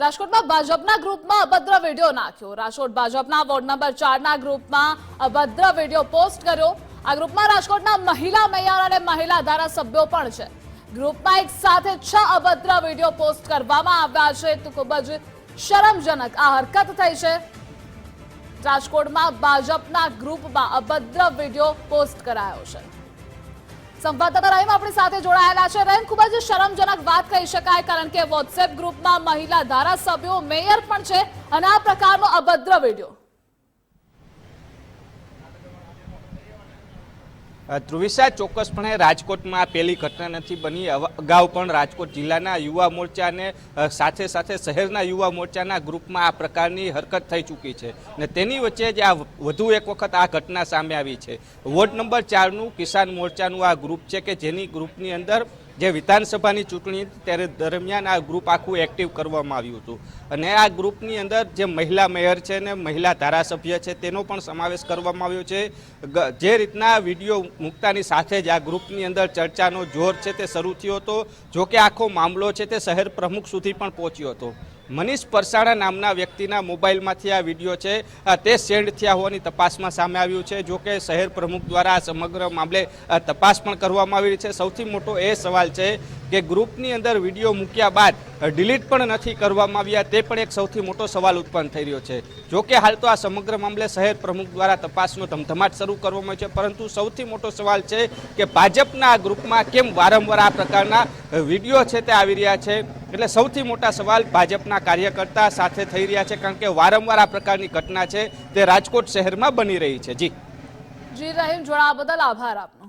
રાજકોટમાં ભાજપના ગ્રુપમાં અભદ્ર વીડિયો નાખ્યો. રાજકોટ ભાજપના વોર્ડ નંબર ચારના ગ્રુપમાં અભદ્ર વીડિયો પોસ્ટ કર્યો. આ ગ્રુપમાં રાજકોટના મહિલા મેયર અને મહિલા ધારાસભ્યો પણ છે. ગ્રુપમાં એક સાથે છ અભદ્ર વીડિયો પોસ્ટ કરવામાં આવ્યા છે. તો ખૂબ જ શરમજનક આ હરકત થઈ છે. રાજકોટમાં ભાજપના ગ્રુપમાં અભદ્ર વીડિયો પોસ્ટ કરાયો છે. સંવાદદાતા રહીમ આપણી સાથે જોડાયેલા છે. રહીમ, ખૂબ જ શરમજનક વાત કહી શકાય, કારણ કે વોટ્સએપ ગ્રુપમાં મહિલા ધારાસભ્યો, મેયર પણ છે અને આ પ્રકારનો અભદ્ર વીડિયો. ધ્રુવિસા ચોક્કસપણે રાજકોટમાં આ પહેલી ઘટના નથી બની. અગાઉ પણ રાજકોટ જિલ્લાના યુવા મોરચાને સાથે સાથે શહેરના યુવા મોરચાના ગ્રુપમાં આ પ્રકારની હરકત થઈ ચૂકી છે. ને તેની વચ્ચે જ આ વધુ એક વખત આ ઘટના સામે આવી છે. વોર્ડ નંબર ચારનું કિસાન મોરચાનું આ ગ્રુપ છે કે જેની ગ્રુપની અંદર જે વિધાનસભાની ચૂંટણી ત્યારે દરમિયાન આ ગ્રુપ આખું એક્ટિવ કરવામાં આવ્યું હતું. અને આ ગ્રુપની અંદર જે મહિલા મેયર છે ને મહિલા ધારાસભ્ય છે, તેનો પણ સમાવેશ કરવામાં આવ્યો છે. જે રીતના વીડિયો મૂકતાની સાથે જ આ ગ્રુપની અંદર ચર્ચાનો જોર છે તે શરૂ થયો હતો. જોકે આખો મામલો છે તે શહેર પ્રમુખ સુધી પણ પહોંચ્યો હતો. મનીષ પરસાણા નામના વ્યક્તિના મોબાઈલમાંથી આ વીડિયો છે. તે સેન્ડ થયા હોવાની તપાસમાં સામે આવ્યું છે. જો કે શહેર પ્રમુખ દ્વારા આ સમગ્ર મામલે તપાસ પણ કરવામાં આવી રહી છે. સૌથી મોટો એ સવાલ છે કે ગ્રુપની અંદર વીડિયો મૂક્યા બાદ ડિલીટ પણ નથી કરવામાં આવ્યા, તે પણ એક સૌથી મોટો સવાલ ઉત્પન્ન થઈ રહ્યો છે. જો કે હાલ તો આ સમગ્ર મામલે શહેર પ્રમુખ દ્વારા તપાસનો ધમધમાટ શરૂ કરવામાં આવ્યો છે, પરંતુ સૌથી મોટો સવાલ છે કે ભાજપના આ ગ્રુપમાં કેમ વારંવાર આ પ્રકારના વીડિયો છે તે આવી રહ્યા છે? એટલે સૌથી મોટા સવાલ ભાજપના કાર્યકર્તા સાથે થઈ રહ્યા છે, કારણ કે વારંવાર આ પ્રકારની ઘટના છે, તે રાજકોટ શહેરમાં બની રહી છે. જી. જી રહીમ જોડાવા બદલ આભાર આપનો.